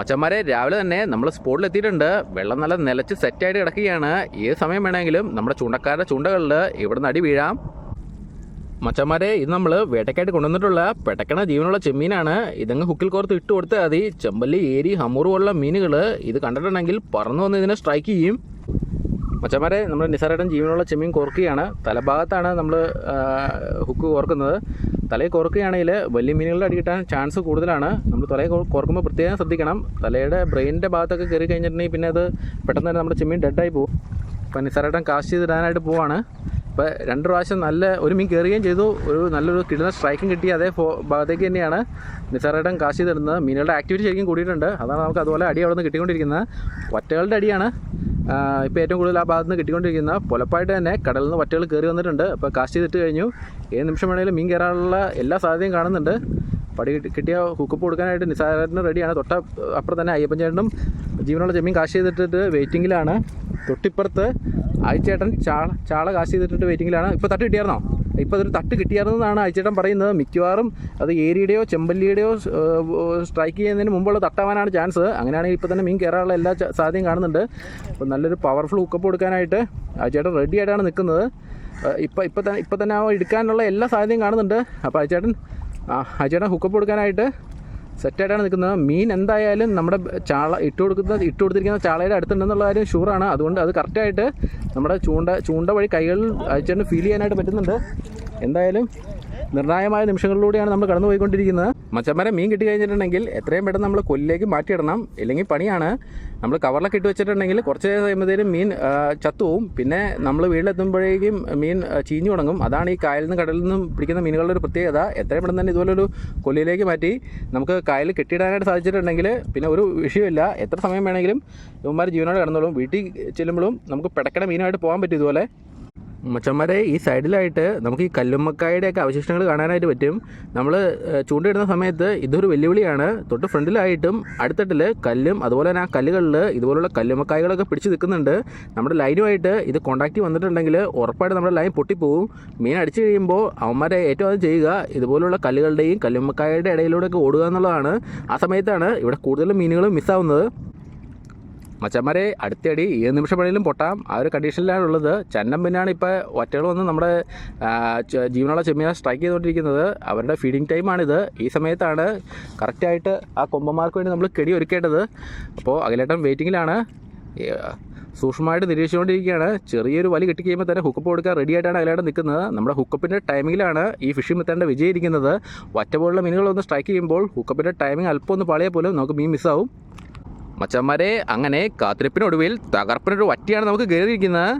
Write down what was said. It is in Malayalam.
മച്ചന്മാരെ രാവിലെ തന്നെ നമ്മൾ സ്പോട്ടിൽ എത്തിയിട്ടുണ്ട്. വെള്ളം നല്ല നിലച്ച് സെറ്റായിട്ട് കിടക്കുകയാണ്. ഏത് സമയം വേണമെങ്കിലും നമ്മുടെ ചൂണ്ടക്കാരുടെ ചൂണ്ടകളിൽ ഇവിടുന്ന് അടി വീഴാം. മച്ചന്മാരെ ഇത് നമ്മൾ വേട്ടയ്ക്കായിട്ട് കൊണ്ടുവന്നിട്ടുള്ള പെട്ടക്കണ ജീവനുള്ള ചെമ്മീനാണ്. ഇതങ്ങ് ഹുക്കിൽ കോർത്ത് ഇട്ട് കൊടുത്താൽ മതി. ചെമ്പല്ലി ഏരി ഹമ്മൂർ പോലുള്ള മീനുകൾ ഇത് കണ്ടിട്ടുണ്ടെങ്കിൽ പറന്നു വന്ന് ഇതിനെ സ്ട്രൈക്ക് ചെയ്യും. മച്ചന്മാരെ നമ്മൾ നിസാരേട്ടൻ ജീവനുള്ള ചെമ്മീൻ കോർക്കുകയാണ്. തലഭാഗത്താണ് നമ്മൾ ഹുക്ക് കോർക്കുന്നത്. തലയിൽ കോർക്കുകയാണെങ്കിൽ വലിയ മീനുകളുടെ അടി കിട്ടാൻ ചാൻസ് കൂടുതലാണ്. നമ്മൾ തലയിൽ കോർക്കുമ്പോൾ പ്രത്യേകം ശ്രദ്ധിക്കണം. തലയുടെ ബ്രെയിനിന്റെ ഭാഗത്തൊക്കെ കയറി കഴിഞ്ഞിട്ടുണ്ടെങ്കിൽ പിന്നെ അത് പെട്ടെന്ന് തന്നെ നമ്മുടെ ചെമ്മീൻ ഡെഡായി പോകും. അപ്പോൾ നിസാരേട്ടൻ കാസ്റ്റ് ചെയ്തിടാനായിട്ട് പോവാണ്. അപ്പോൾ രണ്ട് പ്രാവശ്യം നല്ല ഒരു മീൻ കയറുകയും ചെയ്തു. ഒരു നല്ലൊരു കിടുന്ന സ്ട്രൈക്കും കിട്ടി അതേ ഭാഗത്തേക്ക് തന്നെയാണ് നിസാറേട്ടൻ കാശ് ചെയ്തിടുന്നത്. മീനുകളുടെ ആക്ടിവിറ്റി ശരിക്കും കൂടിയിട്ടുണ്ട്. അതാണ് നമുക്ക് അതുപോലെ അടി അവിടെ നിന്ന് കിട്ടിക്കൊണ്ടിരിക്കുന്നത്. ഒറ്റകളുടെ അടിയാണ്. ഇപ്പോൾ ഏറ്റവും കൂടുതൽ ആ ഭാഗത്ത് നിന്ന് കിട്ടിക്കൊണ്ടിരിക്കുന്ന പുലപ്പായിട്ട് തന്നെ കടലിൽ നിന്ന് വറ്റകൾ കയറി വന്നിട്ടുണ്ട്. അപ്പോൾ കാസ്റ്റ് ചെയ്തിട്ട് കഴിഞ്ഞു. ഏത് നിമിഷം വേണമെങ്കിലും മീൻ കയറാനുള്ള എല്ലാ സാധ്യതയും കാണുന്നുണ്ട്. പടി കിട്ടി- കിട്ടിയ ഹുക്കപ്പ് കൊടുക്കാനായിട്ട് നിസാരത്തിന് റെഡിയാണ്. തൊട്ട അപ്പുറം തന്നെ അയ്യപ്പൻ ചേട്ടനും ജീവനുള്ള ചെമ്മീൻ കാശ് ചെയ്തിട്ടിട്ട് വെയിറ്റിങ്ങിലാണ് തൊട്ടിപ്പുറത്ത് ആയിച്ചേട്ടൻ ചാള ചാള കാശ് ചെയ്തിട്ടിട്ട് വെയിറ്റിങ്ങിലാണ് ഇപ്പോൾ തട്ടി കിട്ടിയായിരുന്നോ? ഇപ്പോൾ അതൊരു തട്ട് കിട്ടിയായിരുന്നതാണ് അയച്ചേട്ടൻ പറയുന്നത്. മിക്കവാറും അത് ഏരിയുടെയോ ചെമ്പല്ലിയുടെയോ സ്ട്രൈക്ക് ചെയ്യുന്നതിന് മുമ്പുള്ള തട്ടാവാനാണ് ചാൻസ് അങ്ങനെയാണെങ്കിൽ ഇപ്പോൾ തന്നെ മീൻ കയറാനുള്ള എല്ലാ സാധ്യതയും കാണുന്നുണ്ട്. അപ്പോൾ നല്ലൊരു പവർഫുൾ ഹുക്കപ്പ് കൊടുക്കാനായിട്ട് അയച്ചേട്ടൻ റെഡി ആയിട്ടാണ് നിൽക്കുന്നത്. ഇപ്പം ഇപ്പം തന്നെ ഇപ്പം തന്നെ ആ എടുക്കാനുള്ള എല്ലാ സാധ്യതയും കാണുന്നുണ്ട്. അപ്പോൾ അയച്ചേട്ടൻ അജയുടെ ഹുക്കപ്പ് കൊടുക്കാനായിട്ട് സെറ്റായിട്ടാണ് നിൽക്കുന്നത്. മീൻ എന്തായാലും നമ്മുടെ ചാള ഇട്ട് കൊടുക്കുന്ന ഇട്ട് കൊടുത്തിരിക്കുന്ന ചാളയുടെ അടുത്തുണ്ടെന്നുള്ള കാര്യം ഷുവറാണ് അതുകൊണ്ട് അത് കറക്റ്റായിട്ട് നമ്മുടെ ചൂണ്ട ചൂണ്ട വഴി കൈകളിൽ അയച്ചേട്ടന് ഫീൽ ചെയ്യാനായിട്ട് പറ്റുന്നുണ്ട്. എന്തായാലും നിർണായകമായ നിമിഷങ്ങളിലൂടെയാണ് നമ്മൾ കടന്നുപോയിക്കൊണ്ടിരിക്കുന്നത്. മച്ചന്മാരെ മീൻ കിട്ടി കഴിഞ്ഞിട്ടുണ്ടെങ്കിൽ എത്രയും പെട്ടെന്ന് നമ്മൾ കൊല്ലിലേക്ക് മാറ്റിയിടണം. ഇല്ലെങ്കിൽ പണിയാണ്. നമ്മൾ കവറിലൊക്കെ ഇട്ട് വെച്ചിട്ടുണ്ടെങ്കിൽ കുറച്ച് കഴിയുമ്പോഴത്തേനും മീൻ ചത്തുവും പിന്നെ നമ്മൾ വീട്ടിലെത്തുമ്പോഴേക്കും മീൻ ചീഞ്ഞു തുടങ്ങും. അതാണ് ഈ കായലിൽ നിന്ന് കടലിൽ നിന്നും പിടിക്കുന്ന മീനുകളുടെ ഒരു പ്രത്യേകത. എത്രയും പെട്ടെന്ന് തന്നെ ഇതുപോലൊരു കൊല്ലിയിലേക്ക് മാറ്റി നമുക്ക് കായലിൽ കെട്ടിയിടാനായിട്ട് സാധിച്ചിട്ടുണ്ടെങ്കിൽ പിന്നെ ഒരു വിഷയമില്ല. എത്ര സമയം വേണമെങ്കിലും ഇവന്മാർ ജീവനോട് കിടന്നോളും. വീട്ടിൽ ചെല്ലുമ്പോഴും നമുക്ക് പിടക്കണ മീനായിട്ട് പോകാൻ പറ്റും ഇതുപോലെ. മച്ചന്മാരെ ഈ സൈഡിലായിട്ട് നമുക്ക് ഈ കല്ലുമ്മക്കായുടെയൊക്കെ അവശിഷ്ടങ്ങൾ കാണാനായിട്ട് പറ്റും. നമ്മൾ ചൂണ്ടയിടുന്ന സമയത്ത് ഇതൊരു വെല്ലുവിളിയാണ്. തൊട്ട് ഫ്രണ്ടിലായിട്ടും അടുത്തട്ടിൽ കല്ലും അതുപോലെ തന്നെ ആ കല്ലുകളിൽ ഇതുപോലുള്ള കല്ലുമ്മക്കായകളൊക്കെ പിടിച്ച് നിൽക്കുന്നുണ്ട്. നമ്മുടെ ലൈനുമായിട്ട് ഇത് കോണ്ടാക്റ്റ് വന്നിട്ടുണ്ടെങ്കിൽ ഉറപ്പായിട്ട് നമ്മുടെ ലൈൻ പൊട്ടിപ്പോവും. മീൻ അടിച്ചു കഴിയുമ്പോൾ അവന്മാരെ ഏറ്റവും ആദ്യം ചെയ്യുക ഇതുപോലുള്ള കല്ലുകളുടെയും കല്ലുമ്മക്കായുടെ ഇടയിലൂടെയൊക്കെ ഓടുക എന്നുള്ളതാണ്. ആ സമയത്താണ് ഇവിടെ കൂടുതലും മീനുകൾ മിസ്സാവുന്നത് മച്ചന്മാരെ അടുത്തടി ഏത് നിമിഷം വേണേലും പൊട്ടാം. ആ ഒരു കണ്ടീഷനിലാണ് ഉള്ളത്. ചന്നം പിന്നാണ് ഇപ്പോൾ ഒറ്റകൾ വന്ന് നമ്മുടെ ജീവനുള്ള ചെമ്മീനെ സ്ട്രൈക്ക് ചെയ്തുകൊണ്ടിരിക്കുന്നത്. അവരുടെ ഫീഡിങ് ടൈമാണിത് ഈ സമയത്താണ് കറക്റ്റായിട്ട് ആ കൊമ്പന്മാർക്ക് വേണ്ടി നമ്മൾ കെടി ഒരുക്കേണ്ടത്. അപ്പോൾ അഖിലേട്ടൻ വെയിറ്റിങ്ങിലാണ് സൂക്ഷ്മമായിട്ട് നിരീക്ഷിച്ചുകൊണ്ടിരിക്കുകയാണ്. ചെറിയൊരു വലി കിട്ടി കഴിയുമ്പോൾ തന്നെ ഹുക്കപ്പ് കൊടുക്കാൻ റെഡി ആയിട്ടാണ് അഖിലേട്ടൻ നിൽക്കുന്നത്. നമ്മുടെ ഹുക്കപ്പിന്റെ ടൈമിങ്ങിലാണ് ഈ ഫിഷിംഗ് മെത്തേഡിന്റെ വിജയിരിക്കുന്നത് ഒറ്റ പോലുള്ള മീനുകളൊന്ന് സ്ട്രൈക്ക് ചെയ്യുമ്പോൾ ഹുക്കപ്പിന്റെ ടൈമിംഗ് അല്പം ഒന്ന് പാളിയാൽ പോലും നമുക്ക് മീൻ മിസ്സാവും മച്ചന്മാരെ അങ്ങനെ കാത്തിരിപ്പിനൊടുവിൽ തകർപ്പിനൊരു വറ്റിയാണ് നമുക്ക് കയറിയിരിക്കുന്നത്